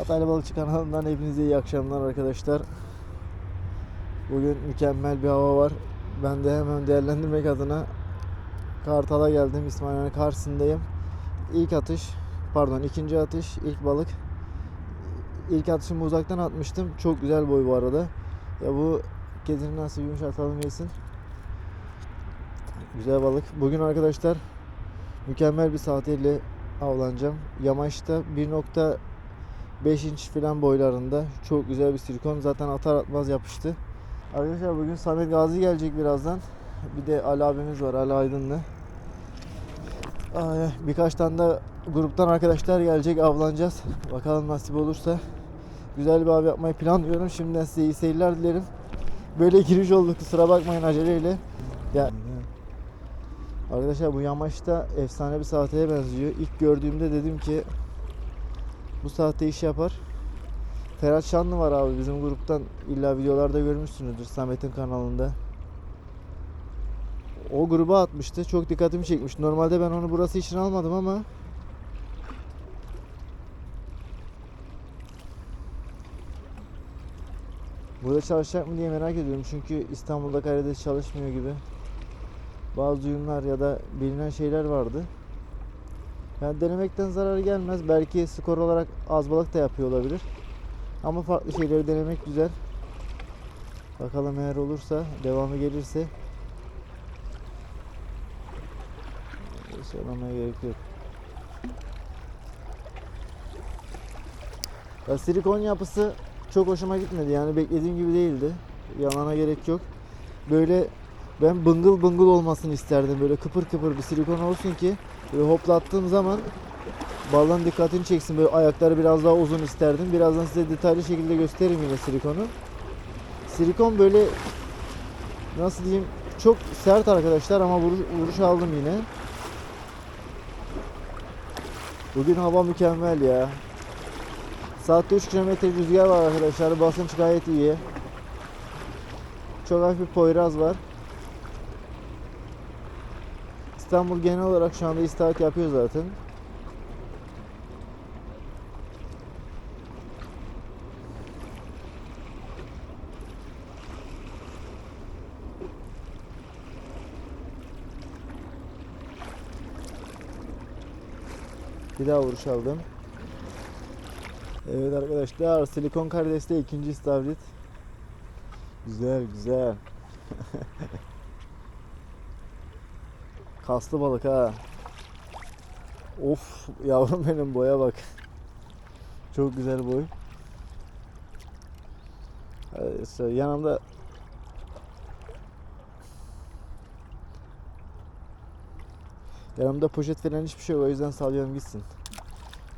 Hataylı Balıkçı kanalından hepinize iyi akşamlar arkadaşlar. Bugün mükemmel bir hava var. Ben de hemen değerlendirmek adına Kartal'a geldim. İsmailhane karşısındayım. İlk atış, pardon ikinci atış, ilk balık. İlk atışımı uzaktan atmıştım. Çok güzel boy bu arada. Ya bu kedinin nasibiymiş atalım yesin. Güzel balık. Bugün arkadaşlar mükemmel bir saatiyle avlanacağım. Yamaçta 1.5 inç falan boylarında. Çok güzel bir silikon. Zaten atar atmaz yapıştı. Arkadaşlar bugün Samet Gazi gelecek birazdan. Bir de Ali abimiz var. Ali Aydınlı. Ay, birkaç tane de gruptan arkadaşlar gelecek. Avlanacağız. Bakalım nasip olursa. Güzel bir av yapmayı planlıyorum. Şimdiden size iyi seyirler dilerim. Böyle giriş oldu. Kusura bakmayın aceleyle. Ya Arkadaşlar bu yamaçta efsane bir saateye benziyor. İlk gördüğümde dedim ki bu saatte iş yapar. Ferhat Şanlı var abi bizim gruptan illa videolarda görmüşsünüzdür Samet'in kanalında. O gruba atmıştı. Çok dikkatimi çekmiş. Normalde ben onu burası için almadım ama Burada çalışacak mı diye merak ediyorum. Çünkü İstanbul'da karides çalışmıyor gibi bazı duyumlar ya da bilinen şeyler vardı. Yani denemekten zarar gelmez. Belki skor olarak az balık da yapıyor olabilir. Ama farklı şeyleri denemek güzel. Bakalım eğer olursa, devamı gelirse Söylemeye gerek yok. Ya silikon yapısı çok hoşuma gitmedi. Yani beklediğim gibi değildi. Yalana gerek yok. Böyle ben bıngıl bıngıl olmasını isterdim. Böyle kıpır kıpır bir silikon olsun ki böyle hoplattığım zaman balığın dikkatini çeksin. Böyle ayakları biraz daha uzun isterdim. Birazdan size detaylı şekilde gösteririm yine silikonu. Silikon böyle nasıl diyeyim çok sert arkadaşlar ama vuruş, vuruş aldım yine. Bugün hava mükemmel ya. Saatte 3 km rüzgar var arkadaşlar. Basınç gayet iyi. Çok hafif bir poyraz var. İstanbul genel olarak şu anda istihat yapıyor zaten. Bir daha vuruş aldım. Evet arkadaşlar silikon karideste ikinci istavrit. Güzel güzel. Kaslı balık ha. Of yavrum benim boya bak. Çok güzel boy. Ee, işte yanımda Yanımda poşet falan hiçbir şey yok o yüzden salıyorum gitsin.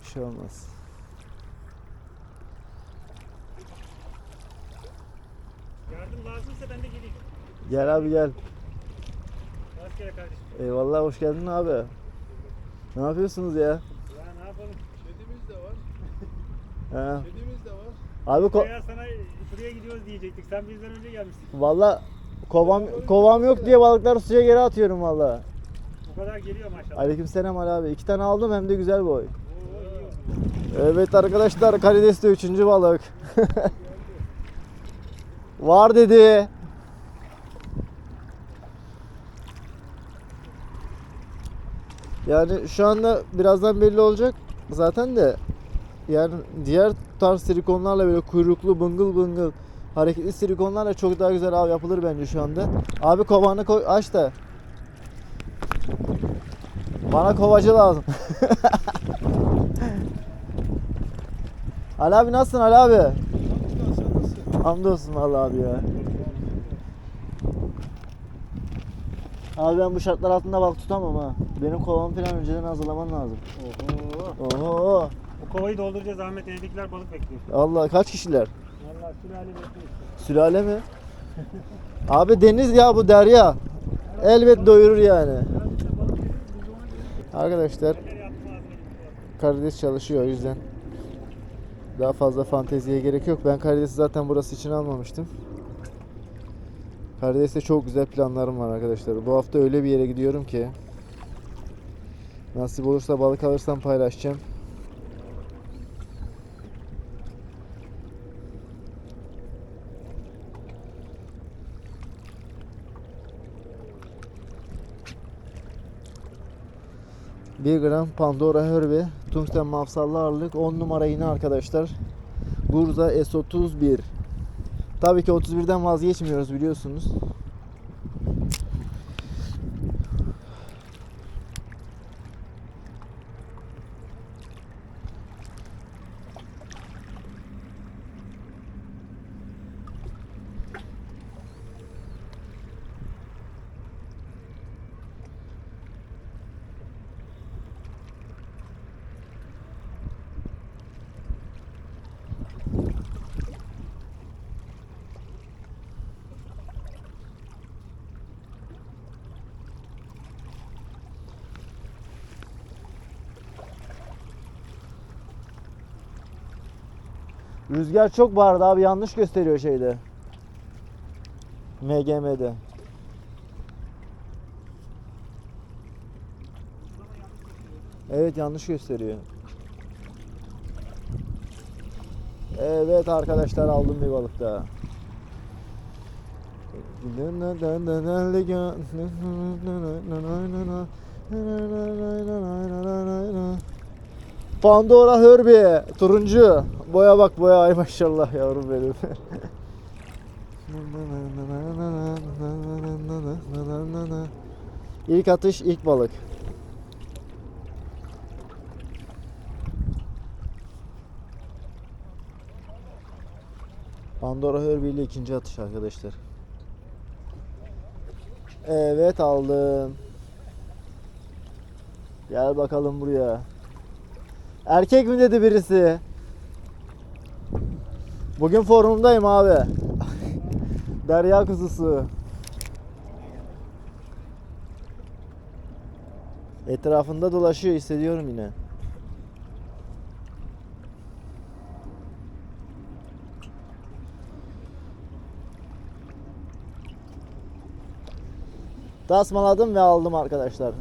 Bir şey olmaz. Yardım lazımsa ben de geleyim. Gel abi gel. Rastgele kardeşim. Eyvallah hoş geldin abi. Ne yapıyorsunuz ya? Ya ne yapalım? Kedimiz de var. He. Kedimiz de var. Abi ko- Ya sana şuraya gidiyoruz diyecektik. Sen bizden önce gelmişsin. Valla kovam kovam yok diye balıkları suya geri atıyorum valla. Bu kadar geliyor maşallah. Aleykümselam Ali abi. İki tane aldım hem de güzel boy. Oo, iyi olsun. Evet arkadaşlar karideste üçüncü balık. Var dedi. Yani şu anda birazdan belli olacak zaten de yani diğer tarz silikonlarla böyle kuyruklu bıngıl bıngıl hareketli silikonlarla çok daha güzel av yapılır bence şu anda. Abi kovanı koy aç da. Bana kovacı lazım. Ali abi nasılsın Ali abi? Hamdolsun vallahi abi ya. Abi ben bu şartlar altında balık tutamam ha. Benim kovamı falan önceden hazırlaman lazım. Oho. Oho. O kovayı dolduracağız Ahmet. Evdekiler balık bekliyor. Allah kaç kişiler? Vallahi sülale bekliyor. Sülale mi? Abi deniz ya bu derya. Elbet doyurur yani. Arkadaşlar karides çalışıyor o yüzden. Daha fazla fanteziye gerek yok. Ben karidesi zaten burası için almamıştım. Karides'te çok güzel planlarım var arkadaşlar. Bu hafta öyle bir yere gidiyorum ki Nasip olursa balık alırsam paylaşacağım. Bir gram Pandora Hörbe tungsten mafsallı ağırlık 10 numara iğne arkadaşlar. Burza S31. Tabii ki 31'den vazgeçmiyoruz biliyorsunuz. Rüzgar çok bağırdı abi yanlış gösteriyor şeyde. MGM'de. Evet yanlış gösteriyor. Evet arkadaşlar aldım bir balık daha. Pandora Herbie turuncu. Boya bak boya ay maşallah yavrum benim. İlk atış ilk balık. Pandora Herbie ile ikinci atış arkadaşlar. Evet aldım. Gel bakalım buraya. Erkek mi dedi birisi? Bugün forumdayım abi. Derya kuzusu. Etrafında dolaşıyor hissediyorum yine. Tasmaladım ve aldım arkadaşlar.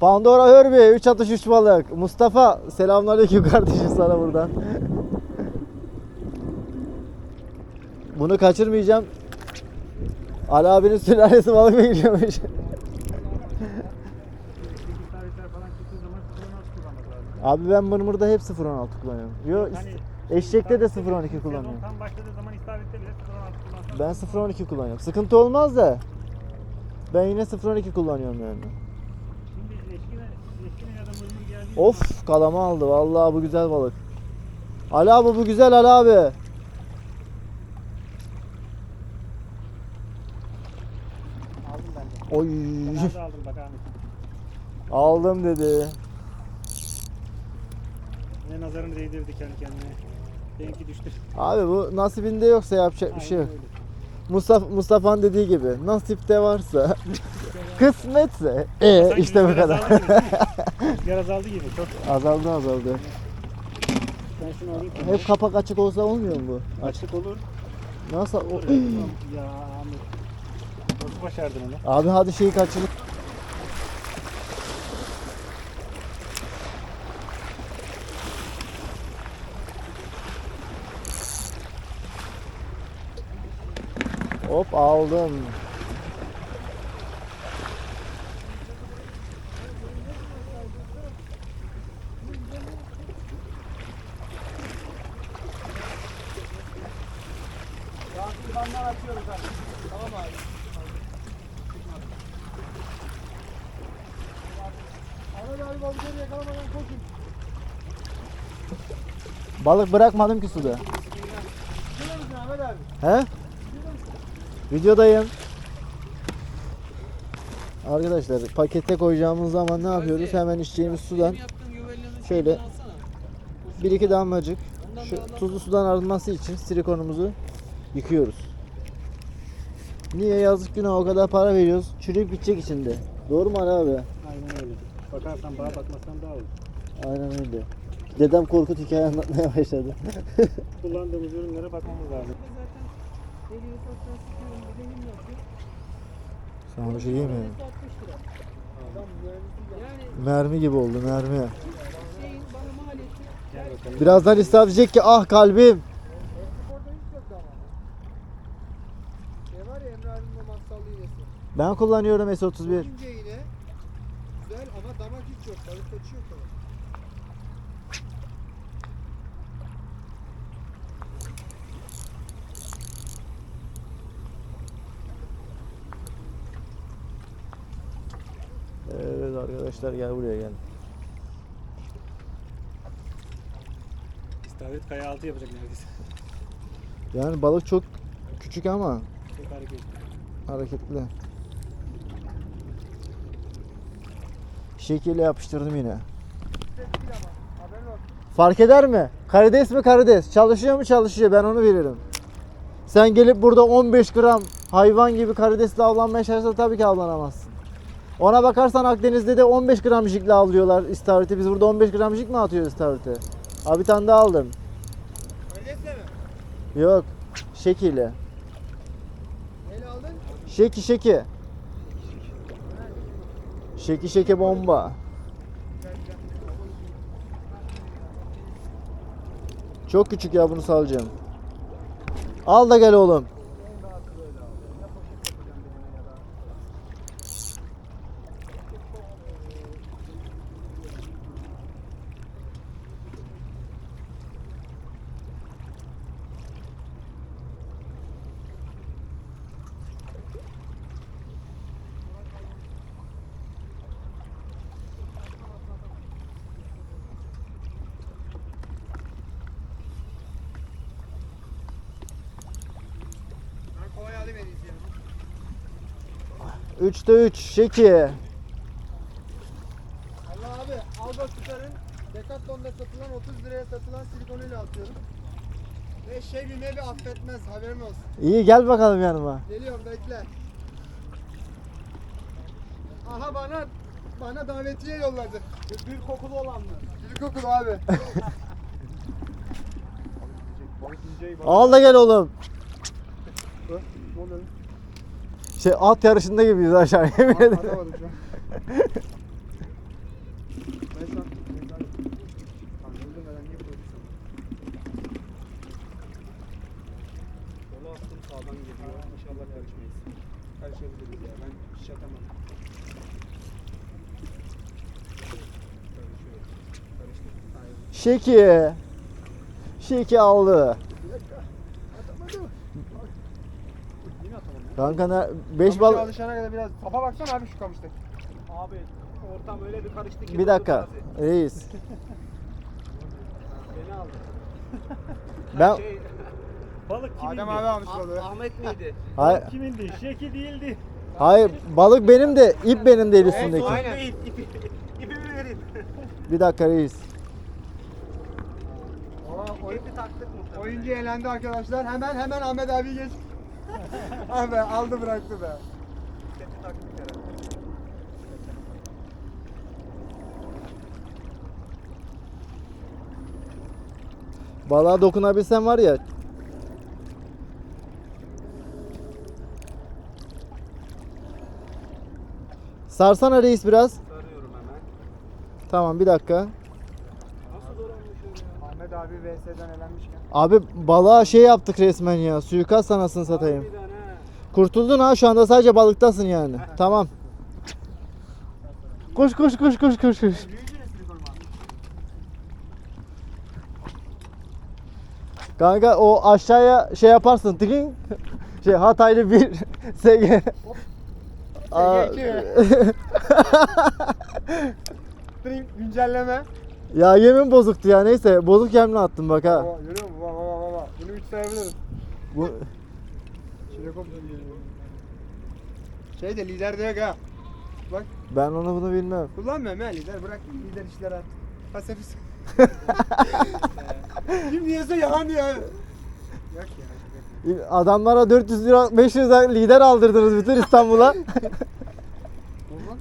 Pandora Hörbi 3 atış 3 balık. Mustafa selamünaleyküm kardeşim sana buradan. Bunu kaçırmayacağım. Ali abinin sülalesi balık kullanmak lazım? Abi ben mırmırda hep 0.16 kullanıyorum. Yo Hani eşekte de istavrit- 0.12 sezon kullanıyorum. Tam başladığı zaman istavritte bile 0.16 kullansan. Ben 0.12 kullanıyorum. Sıkıntı olmaz da. Ben yine 0.12 kullanıyorum yani. Of kalama aldı. Vallahi bu güzel balık. Ali abi bu güzel Ali abi. Oy. Aldım. Aldım dedi. Yine nazarını değdirdi kendi kendine. Benimki düştü. Abi bu nasibinde yoksa yapacak bir şey yok. Aynen öyle. Mustafa Mustafa'nın dediği gibi nasipte varsa kısmetse e Sanki işte bu rüzgar kadar. azaldı gibi? Rüzgar azaldı gibi çok. azaldı azaldı. Ben şunu alayım. Hep kapak açık olsa olmuyor mu bu? açık olur. Nasıl? O- ya. Ahmet. Nasıl başardın onu? Abi hadi şeyi kaçırıp Hop aldım. Balık bırakmadım ki suda. He? Videodayım. Arkadaşlar pakete koyacağımız zaman ne yapıyoruz? Hemen içeceğimiz sudan şöyle bir iki damlacık şu tuzlu sudan arınması için silikonumuzu yıkıyoruz. Niye yazık günah o kadar para veriyoruz çürüyüp gidecek içinde. Doğru mu Ali abi? Aynen öyle. Bakarsan bağa bakmasan daha olur. Aynen öyle. Dedem korkut hikaye anlatmaya başladı. Kullandığımız ürünlere bakmamız lazım. Sana bir şey diyeyim mi? Mermi gibi oldu mermi. Birazdan İslam diyecek ki ah kalbim. Ne. Ben kullanıyorum S31. İnce iğne. güzel ama damak hiç yok. Balık kaçıyor falan. Evet arkadaşlar gel buraya gel. İstavrit kaya altı yapacak neredeyse. Yani balık çok küçük ama Çok hareketli. hareketli. Şekilde yapıştırdım yine. Fark eder mi? Karides mi karides? Çalışıyor mu çalışıyor ben onu veririm. Sen gelip burada 15 gram hayvan gibi karidesle avlanmaya çalışsan tabii ki avlanamazsın. Ona bakarsan Akdeniz'de de 15 gram jikle avlıyorlar istavriti. Biz burada 15 gram jik mi atıyoruz istavriti? Abi bir tane daha aldım. Öyleyse mi? Yok. Şekili. Neyle aldın? Şeki şeki. Şeki şeki bomba. Çok küçük ya bunu salacağım. Al da gel oğlum. Ben kolay alayım en iyisi ya. 3'te 3 şeki. Allah abi Alba Süper'in Decathlon'da satılan 30 liraya satılan silikonuyla atıyorum. Ve şey bir nevi affetmez haberin olsun. İyi gel bakalım yanıma. Geliyorum bekle. Aha bana bana davetiye yolladı. Bir kokulu olan mı? Gül kokulu abi. Al da gel oğlum. Ne oluyor? Şey at yarışında gibiyiz aşağı yemin ederim. Atamadım şu an. Sağdan geliyor. İnşallah karışmayız. Karışabiliriz ya ben hiç atamam. Şeki. Şeki aldı. Atamadım. Yine atamadım. Kanka ne 5 Kamışa bal alışana kadar biraz topa baksana abi şu kamıştaki. Abi ortam öyle bir karıştı ki. Bir dakika. Beni Reis. aldı. Ben Şey, balık kimindi? Adem abi almış balığı. Ahmet miydi? Hayır, Kimindi? Şeki değildi. hayır balık benim de ip benim değil üstündeki. aynen. Değil. İpi, ipimi verin. Bir dakika reis. Aa, oy- İpi taktık muhtemelen. oyuncu eğlendi arkadaşlar. Hemen hemen Ahmet abi geç. abi aldı bıraktı be. Balığa dokunabilsem var ya. Sarsana reis biraz. Sarıyorum hemen. Tamam bir dakika. Nasıl dolanmış? Ahmet abi VS'den elenmişken. Abi balığa şey yaptık resmen ya. Suikast sanasını satayım. Kurtuldun ha şu anda sadece balıktasın yani. Tamam. Koş koş koş koş koş koş. Kanka o aşağıya şey yaparsın. Tıkın. Şey Hataylı bir SG. Aa, SG2. Tring güncelleme. Ya yemin bozuktu ya neyse bozuk yemle attım bak ha. Baba, görüyor musun? Baba baba baba. Bunu 3 sayabilirim. Bu Silikon. Şey de lider diyor ha. Bak ben onu bunu bilmem. kullanmıyorum ha lider bırak lider işler at. Pasifis. Kim diyese yalan diyor. Yok ya. Adamlara 400 lira 500 lira lider aldırdınız bütün İstanbul'a. Olmaz.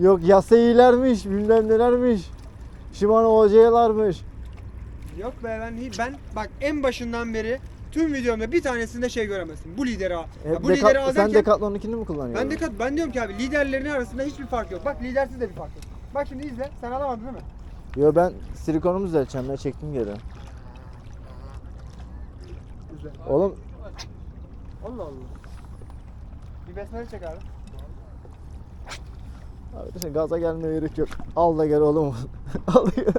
Yok Yaseyilermiş bilmem nelermiş. Shimano OC'larmış. Yok be ben ben bak en başından beri tüm videomda bir tanesinde şey göremezsin. Bu lideri al. Ya Hep bu Deka- lideri al sen derken Decathlon'unkini mi kullanıyorsun? ben dekat ben diyorum ki abi liderlerin arasında hiçbir fark yok. Bak lidersiz de bir fark yok. Bak şimdi izle. Sen alamadın değil mi? Yo ben silikonumu düzelteceğim ya çektim geri. İzle. Oğlum Allah Allah. Bir besmele çek abi. Arkadaşlar gaza gelmeye gerek yok. Al da gel oğlum. Al da gel.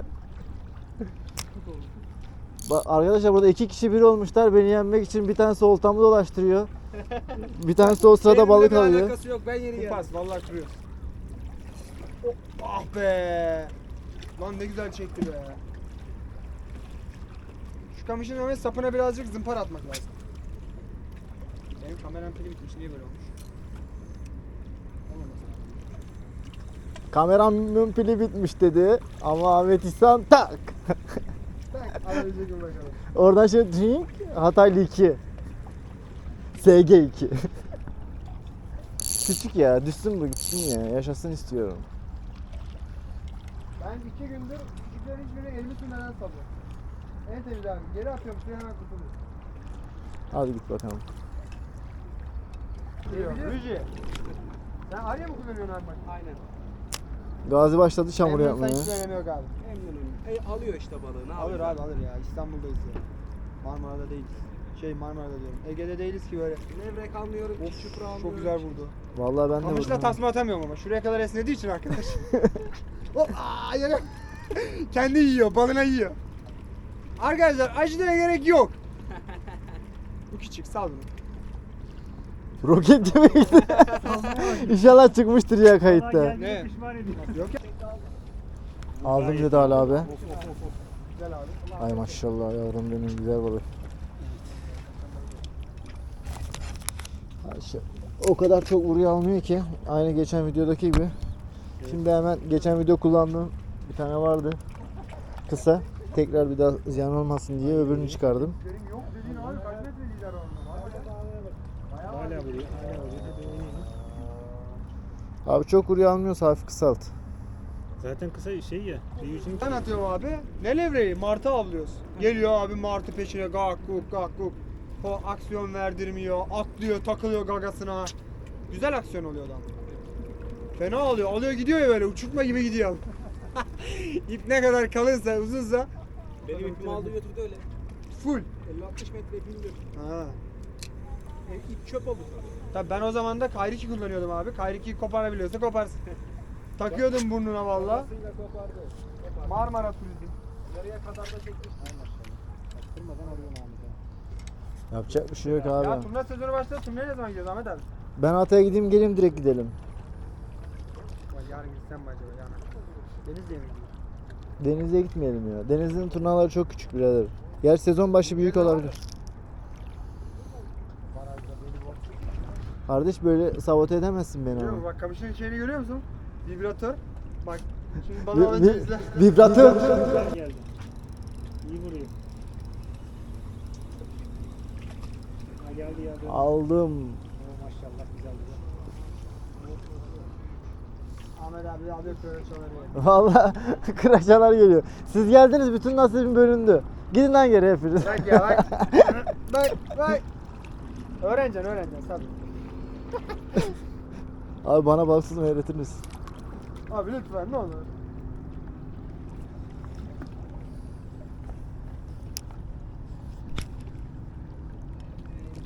Bak arkadaşlar burada iki kişi bir olmuşlar. Beni yenmek için bir tanesi oltamı dolaştırıyor. Bir tanesi o sırada balık Benimle bir alıyor. alakası yok ben yeni geldim. Pas vallahi kırıyoruz. Oh, ah be. Lan ne güzel çekti be. Şu kamışın ama sapına birazcık zımpara atmak lazım. Benim kameram pili bitmiş niye böyle olmuş? Kameramın pili bitmiş dedi. Ama Ahmet İhsan tak. Tak bakalım. Oradan şimdi drink Hataylı 2. SG 2. Küçük ya düşsün bu gitsin ya yaşasın istiyorum. Ben iki gündür küçüklerin hiçbirini elimi sürmeden salıyorum. En temiz abi. Geri atıyorum suya hemen kurtuluyor. Hadi git bakalım. Rüji. Sen Arya mı kullanıyorsun abi bak? Aynen. Gazi başladı çamur Emre yapmaya. Sen hiç önemi yok abi. Memnunum. E, alıyor işte balığı. Ne Alır abi alır ya. İstanbul'dayız ya. Marmara'da değiliz. Şey Marmara'da diyorum. Ege'de değiliz ki böyle. Levrek almıyorum. Çupra almıyorum. Çok güzel vurdu. Vallahi ben de Kamışla vurdum. tasma atamıyorum ama. Şuraya kadar esnediği için arkadaş. Hop aa yere. Kendi yiyor. Balına yiyor. Arkadaşlar acılara gerek yok. Bu küçük sal bunu. Roket gibi gitti. İnşallah çıkmıştır ya kayıtta. Ne? Pişman ediyorum. Yok ya. Aldım dedi Ali abi. Ay maşallah yavrum benim güzel balık. Ay şu- O kadar çok vuruyor almıyor ki. Aynı geçen videodaki gibi. Şimdi hemen geçen video kullandığım bir tane vardı. Kısa. Tekrar bir daha ziyan olmasın diye öbürünü çıkardım. Benim yok dediğin abi kaç metre lider orada? Hala vuruyor. Hala vuruyor. Hadi oynayın. Abi çok vuruyor almıyorsa hafif kısalt. Zaten kısa şey ya. Büyücünün Ben atıyorum abi. Ne levreği? Martı avlıyoruz. Geliyor abi martı peşine gak guk gak guk. O aksiyon verdirmiyor. Atlıyor takılıyor gagasına. Güzel aksiyon oluyor adam. Fena alıyor. Alıyor gidiyor ya böyle uçurtma gibi gidiyor. İp ne kadar kalınsa uzunsa Benim ipimi aldı götürdü öyle. full. 50-60 metre ipimi götürdü. Ha. E, ip çöp oldu sonra. Tabii ben o zaman da Kayriki kullanıyordum abi. Kayriki'yi koparabiliyorsa koparsın. Takıyordum burnuna valla. Parasıyla kopardı. Kopardı. Marmara Turizm. Yarıya kadar da Ahmet'e. Yapacak bir şey yok Ya abi. turna sezonu başladı. Turnaya ne zaman gidiyoruz Ahmet abi? Ben Hatay'a gideyim geleyim direkt gidelim. Yarın gitsem mi acaba yarın? Deniz diye mi gidiyor? Denize gitmeyelim ya. Denizin turnaları çok küçük birader. Yer sezon başı büyük olabilir. Kardeş böyle sabote edemezsin beni Görüyor ama. musun? Bak kamışın şeyini görüyor musun? Vibratör. Bak şimdi bana vi- izle. vibratör. Geldi. İyi vuruyor. Ha geldi ya. döndü. Aldım. Oo, maşallah güzel güzel. Ahmet abi alıyor çalarıyor. Valla kıraçalar geliyor. Siz geldiniz bütün nasibim bölündü. Gidin lan geri hepiniz. Bak ya bak. bak bak. Öğreneceksin öğreneceksin tabii. Abi bana balıksız mı öğretir misin? Abi lütfen ne olur.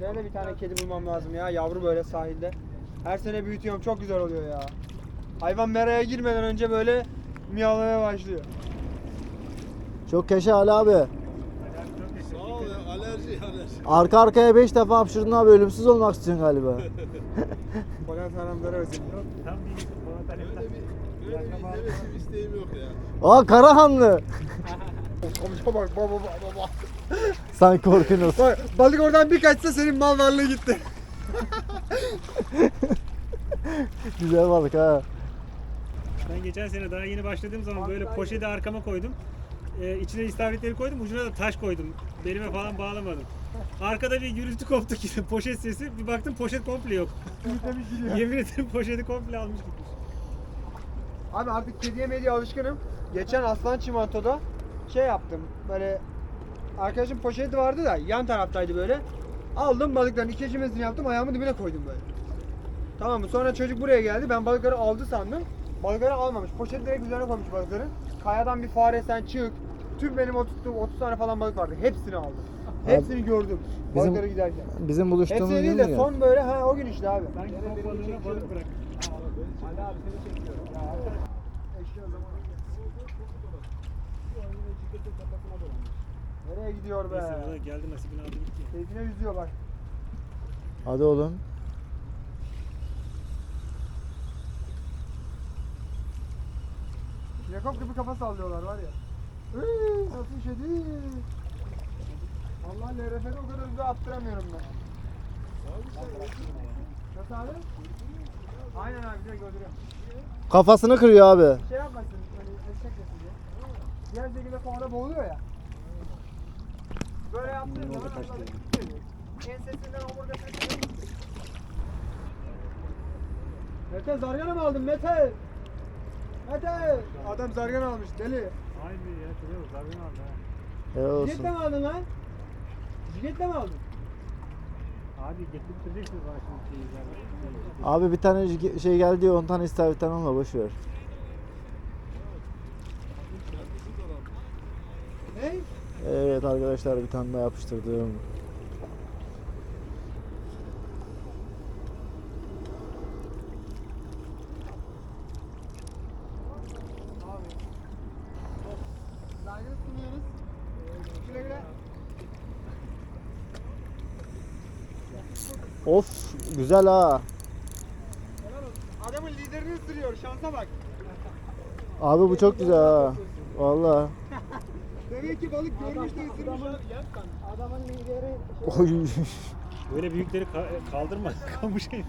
Böyle bir tane kedi bulmam lazım ya yavru böyle sahilde. Her sene büyütüyorum çok güzel oluyor ya. Hayvan meraya girmeden önce böyle miyavlamaya başlıyor. Çok yaşa Ali abi. Alerji alerji. Arka arkaya 5 defa hapşırdın abi ölümsüz olmak istiyorsun galiba. Polen tanrımlara özeniyor. Tam bir bana talepten. Öyle bir öyle bir isteğim yok ya. Aa Karahanlı. Komşa bak baba baba baba. Sanki korkuyorsunuz. Bak balık oradan bir kaçsa senin mal varlığı gitti. Güzel balık ha. Ben geçen sene daha yeni başladığım zaman böyle poşeti arkama koydum. Ee, içine istavritleri koydum, ucuna da taş koydum. Belime falan bağlamadım. Arkada bir gürültü koptu ki poşet sesi. Bir baktım poşet komple yok. Yemin ederim poşeti komple almış gitmiş. Abi artık kediye medyaya alışkınım. Geçen Aslan Çimento'da şey yaptım. Böyle arkadaşım poşeti vardı da yan taraftaydı böyle. Aldım balıkların iki eşimesini yaptım ayağımın dibine koydum böyle. Tamam mı? Sonra çocuk buraya geldi. Ben balıkları aldı sandım. Balıkları almamış. Poşeti direkt üzerine koymuş balıkları. Kayadan bir fare sen çık. Tüm benim o tuttuğum 30 tane falan balık vardı. Hepsini aldı. Hepsini gördüm. Bizim- Balıklara giderken. Bizim buluştuğumuz Hepsini gün değil de son böyle ha o gün işte abi. Son balığına balık bırak. Ali abi seni çekiyorum. Ya, eşya zamanı Nereye gidiyor be? Neyse geldi nasibini aldı gitti. Keyfine yüzüyor bak. Hadi oğlum. Yakop gibi kafa sallıyorlar var ya. Iıı, nasıl işedi? Allah LRF'de o kadar hızlı attıramıyorum ben. Nasıl abi? Aynen abi güzel gördürüyorum. Kafasını kırıyor abi. Şey yapmasın hani eşek yesin diye. Diğer şekilde kovada boğuluyor ya. Böyle yaptığın zaman atladı gidiyor. Ensesinden omurgasına gidiyor. Mete zargana mı aldın Mete? Mete! Adam zargana almış deli. Aynı ya Tülay zargın aldı ha. Helal olsun. mi aldın lan? Jiletle mi aldın? Abi getirttireceksiniz bana şimdi şeyi. Abi bir tane şey geldi ya 10 tane istavritten alma boş ver. Ne? Evet arkadaşlar bir tane daha yapıştırdım. Zargana sunuyoruz. Güle güle. Of güzel ha. Adamın liderini ısırıyor şansa bak. Abi bu çok güzel ha. Valla. Demek ki balık görmüş de ısırmış. Adamın lideri Oy. Böyle büyükleri ka- kaldırma. Kamışayız.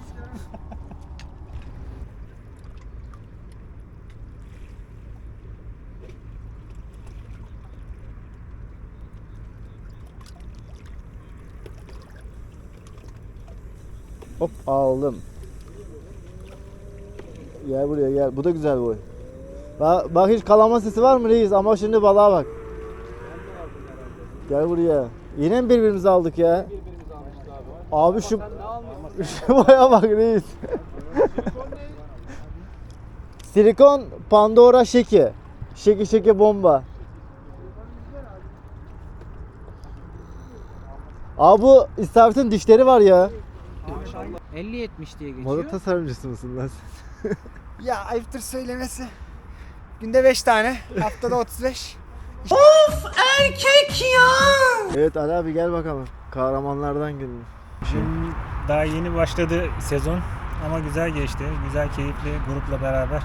Hop aldım. Gel buraya gel. Bu da güzel boy. Bak, bak hiç kalama sesi var mı reis? Ama şimdi balığa bak. Gel buraya. Yine mi birbirimizi aldık ya? Abi şu şu boya bak reis. Silikon Pandora şeki. Şeki şeki bomba. Abi bu istavritin dişleri var ya. 50-70 diye geçiyor. Moda tasarımcısı mısın lan sen? Ya ayıptır söylemesi. Günde 5 tane, haftada 35. Evet Ali abi gel bakalım. Kahramanlardan gün. Şimdi daha yeni başladı sezon ama güzel geçti. Güzel keyifli grupla beraber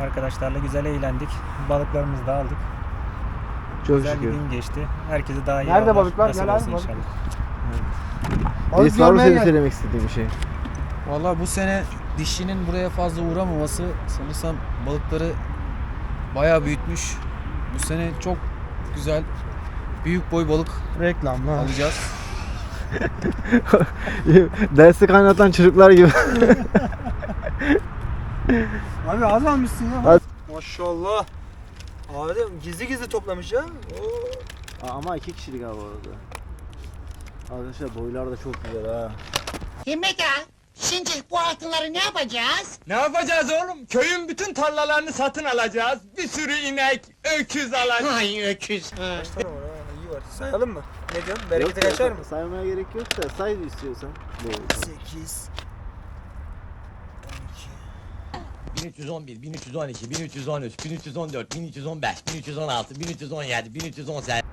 arkadaşlarla güzel eğlendik. Balıklarımızı da aldık. Çok güzel bir şükür. gün geçti. Herkese daha iyi Nerede balıklar? nasip Gel abi, olsun balık. inşallah. Reis var mı görmeye senin gel. söylemek istediğin bir şey? Valla bu sene dişinin buraya fazla uğramaması sanırsam balıkları bayağı büyütmüş. Bu sene çok güzel büyük boy balık Reklam lan. alacağız. Dersi kaynatan çocuklar gibi. Abi az almışsın ya. Az. Maşallah. Adam gizli gizli toplamış ya. Oo. Ama iki kişilik abi orada. Arkadaşlar boylar da çok güzel ha. Himmet ağa, şimdi bu altınları ne yapacağız? Ne yapacağız oğlum? Köyün bütün tarlalarını satın alacağız. Bir sürü inek, öküz alacağız. Ay öküz. Ha. Kaç tane var ha? İyi var. Sayalım mı? Ne diyorsun? Yok Berekete ya, kaçar mı? Saymaya gerek yok da say istiyorsan. 8 1311, 1312, 1313, 1314, 1315, 1316, 1317, 1318.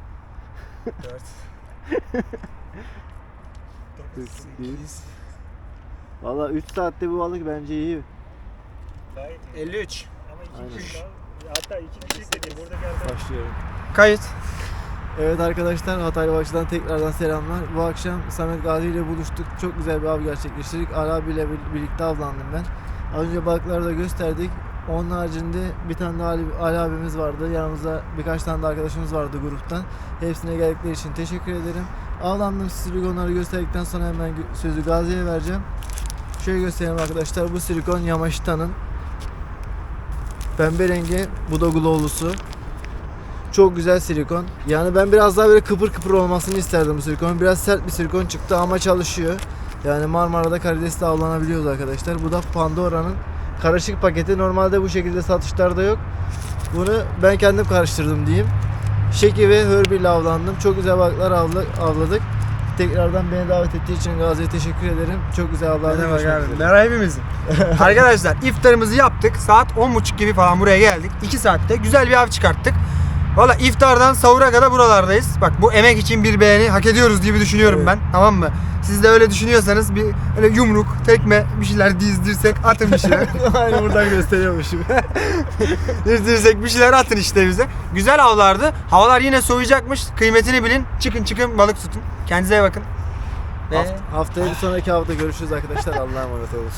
8 Valla 3 saatte bu balık bence iyi. Gayet iyi. 53 Ama iki Aynen. kişi hatta iki kişilik de değil. Burada geldi. Başlıyorum. Kayıt. Evet arkadaşlar Hataylı Başı'dan tekrardan selamlar. Bu akşam Samet Gazi ile buluştuk. Çok güzel bir av gerçekleştirdik. Abiyle bir- birlikte avlandım ben. Az önce balıkları da gösterdik. Onun haricinde bir tane de Ali, Ali abimiz vardı. Yanımızda birkaç tane de arkadaşımız vardı gruptan. Hepsine geldikleri için teşekkür ederim. Avlandım silikonları gösterdikten sonra hemen sözü Gazi'ye vereceğim. Şöyle göstereyim arkadaşlar. Bu silikon Yamaşita'nın pembe rengi. Bu da. Çok güzel silikon. Yani ben biraz daha böyle kıpır kıpır olmasını isterdim bu silikon. Biraz sert bir silikon çıktı ama çalışıyor. Yani Marmara'da karidesle avlanabiliyoruz arkadaşlar. Bu da Pandora'nın karışık paketi. Normalde bu şekilde satışlarda yok. Bunu ben kendim karıştırdım diyeyim. Şeki ve Hörbi ile avlandım. Çok güzel balıklar avla- avladık. Tekrardan beni davet ettiği için Gazi'ye teşekkür ederim. Çok güzel avlandım. Ne demek abi? Merak hepimizin. Arkadaşlar iftarımızı yaptık. Saat 10.30 gibi falan buraya geldik. 2 saatte güzel bir av çıkarttık. Valla iftardan sahura kadar buralardayız. Bak bu emek için bir beğeni hak ediyoruz gibi düşünüyorum Evet. ben. Tamam mı? Siz de öyle düşünüyorsanız bir öyle yumruk, tekme bir şeyler dizdirsek atın bir şeyler. Aynı buradan gösteriyormuşum. dizdirsek bir şeyler atın işte bize. Güzel avlardı. Havalar yine soğuyacakmış. Kıymetini bilin. Çıkın çıkın balık tutun. Kendinize bakın. Ve... Haft- haftaya bir sonraki hafta görüşürüz arkadaşlar. Allah'a emanet olun.